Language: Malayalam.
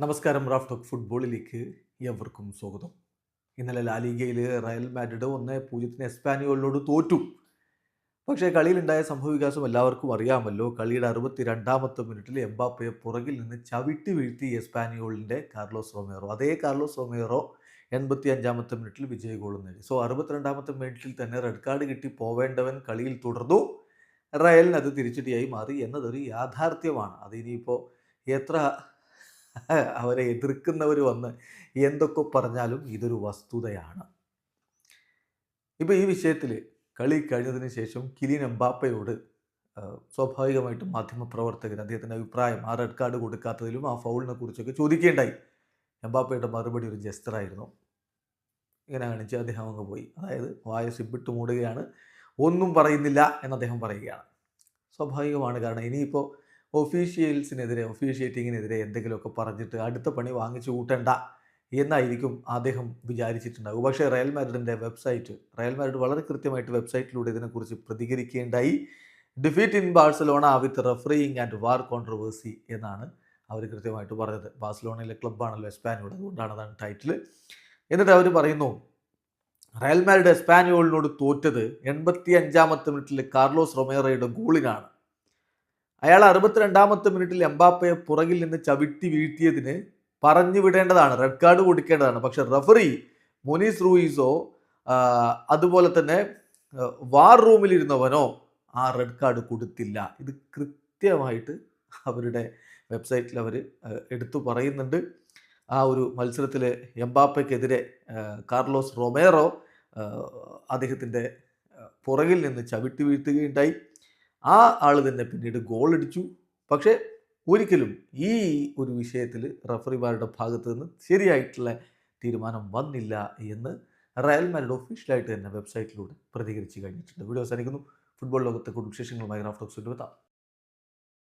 നമസ്കാരം റാഫ് ടോക്ക് ഫുട്ബോളിലേക്ക് എവർക്കും സ്വാഗതം. ഇന്നലെ ലാലിഗയിൽ റയൽ മാഡ്രിഡ് ഒന്ന് പൂജ്യത്തിന് എസ്പാനിയോളിനോട് തോറ്റു. പക്ഷേ കളിയിലുണ്ടായ സംഭവവികാസം എല്ലാവർക്കും അറിയാമല്ലോ. കളിയുടെ അറുപത്തി രണ്ടാമത്തെ മിനിറ്റിൽ എംബാപ്പയെ പുറകിൽ നിന്ന് ചവിട്ടി വീഴ്ത്തി എസ്പാനിയോളിന്റെ കാർലോസ് റൊമേറോ. അതേ കാർലോസ് റൊമേറോ എൺപത്തി അഞ്ചാമത്തെ മിനിറ്റിൽ വിജയ ഗോൾ നേടി. സോ അറുപത്തിരണ്ടാമത്തെ മിനിറ്റിൽ തന്നെ റെഡ് കാർഡ് കിട്ടി പോവേണ്ടവൻ കളിയിൽ തുടർന്നു. റയലിന് അത് തിരിച്ചടിയായി മാറി. എന്നതൊരു യാഥാർത്ഥ്യമാണ്. അത് ഇനിയിപ്പോൾ എത്ര അവരെ എതിർക്കുന്നവർ വന്ന് എന്തൊക്കെ പറഞ്ഞാലും ഇതൊരു വസ്തുതയാണ്. ഇപ്പോൾ ഈ വിഷയത്തിൽ കളി കഴിഞ്ഞതിന് ശേഷം കിലിൻ എംബാപ്പയോട് സ്വാഭാവികമായിട്ടും മാധ്യമപ്രവർത്തകർ അദ്ദേഹത്തിന്റെ അഭിപ്രായം ആ റെഡ് കാർഡ് കൊടുക്കാത്തതിലും ആ ഫൗളിനെ കുറിച്ചൊക്കെ ചോദിക്കേണ്ടായി. എംബാപ്പയുടെ മറുപടി ഒരു ജസ്റ്ററായിരുന്നു. ഇങ്ങനെ കാണിച്ച് അദ്ദേഹം അങ്ങ് പോയി. അതായത് വായ സിബിട്ട് മൂടുകയാണ്. ഒന്നും പറയുന്നില്ല എന്ന് അദ്ദേഹം പറയുകയാണ്. സ്വാഭാവികമാണ് കാരണം ഇനിയിപ്പോൾ ഒഫീഷ്യൽസിനെതിരെ ഒഫീഷ്യേറ്റിങ്ങിനെതിരെ എന്തെങ്കിലുമൊക്കെ പറഞ്ഞിട്ട് അടുത്ത പണി വാങ്ങിച്ചു കൂട്ടണ്ട എന്നായിരിക്കും അദ്ദേഹം വിചാരിച്ചിട്ടുണ്ടാകും പക്ഷേ റയൽ മാഡ്രിഡിന്റെ വെബ്സൈറ്റ് റയൽ മാഡ്രിഡ് വളരെ കൃത്യമായിട്ട് വെബ്സൈറ്റിലൂടെ ഇതിനെക്കുറിച്ച് പ്രതികരിക്കേണ്ടായി defeat in Barcelona with refereeing and VAR controversy എന്നാണ് അവർ കൃത്യമായിട്ട് പറഞ്ഞത്. ബാഴ്സലോണയിലെ ക്ലബ്ബാണല്ലോ എസ്പാനിയോട് അതുകൊണ്ടാണ് അതാണ് ടൈറ്റിൽ എന്നിട്ട് അവർ പറയുന്നു റയൽ മാഡ്രിഡ് എസ്പാനിയോളിനോട് തോറ്റത് എൺപത്തി അഞ്ചാമത്തെ മിനിറ്റിൽ കാർലോസ് റൊമേറയുടെ ഗോളിനാണ്. അയാൾ അറുപത്തിരണ്ടാമത്തെ മിനിറ്റിൽ എംബാപ്പയെ പുറകിൽ നിന്ന് ചവിട്ടി വീഴ്ത്തിയതിന് പറഞ്ഞു വിടേണ്ടതാണ്. റെഡ് കാർഡ് കൊടുക്കേണ്ടതാണ്. പക്ഷെ റഫറി മൊനീസ് റൂയിസോ അതുപോലെ തന്നെ വാർ റൂമിലിരുന്നവനോ ആ റെഡ് കാർഡ് കൊടുത്തില്ല. ഇത് കൃത്യമായിട്ട് അവരുടെ വെബ്സൈറ്റിൽ അവർ എടുത്തു പറയുന്നുണ്ട്. ആ ഒരു മത്സരത്തിൽ എംബാപ്പയ്ക്കെതിരെ കാർലോസ് റൊമേറോ അദ്ദേഹത്തിന്റെ പുറകിൽ നിന്ന് ചവിട്ടി വീഴ്ത്തുകയുണ്ടായി. ആ ആൾ തന്നെ പിന്നീട് ഗോൾ അടിച്ചു. പക്ഷേ ഒരിക്കലും ഈ ഒരു വിഷയത്തിൽ റഫറിമാരുടെ ഭാഗത്ത് നിന്ന് ശരിയായിട്ടുള്ള തീരുമാനം വന്നില്ല എന്ന് റയൽ മാഡ്രിഡ് ഒഫീഷ്യലായിട്ട് തന്നെ വെബ്സൈറ്റിലൂടെ പ്രതികരിച്ച് കഴിഞ്ഞിട്ടുണ്ട്. വീഡിയോ അവസാനിക്കുന്നു. ഫുട്ബോൾ ലോകത്തെ കൂടുതൽ വിശേഷങ്ങളുമായി റാഫ്റ്റോക്സ് എത്താം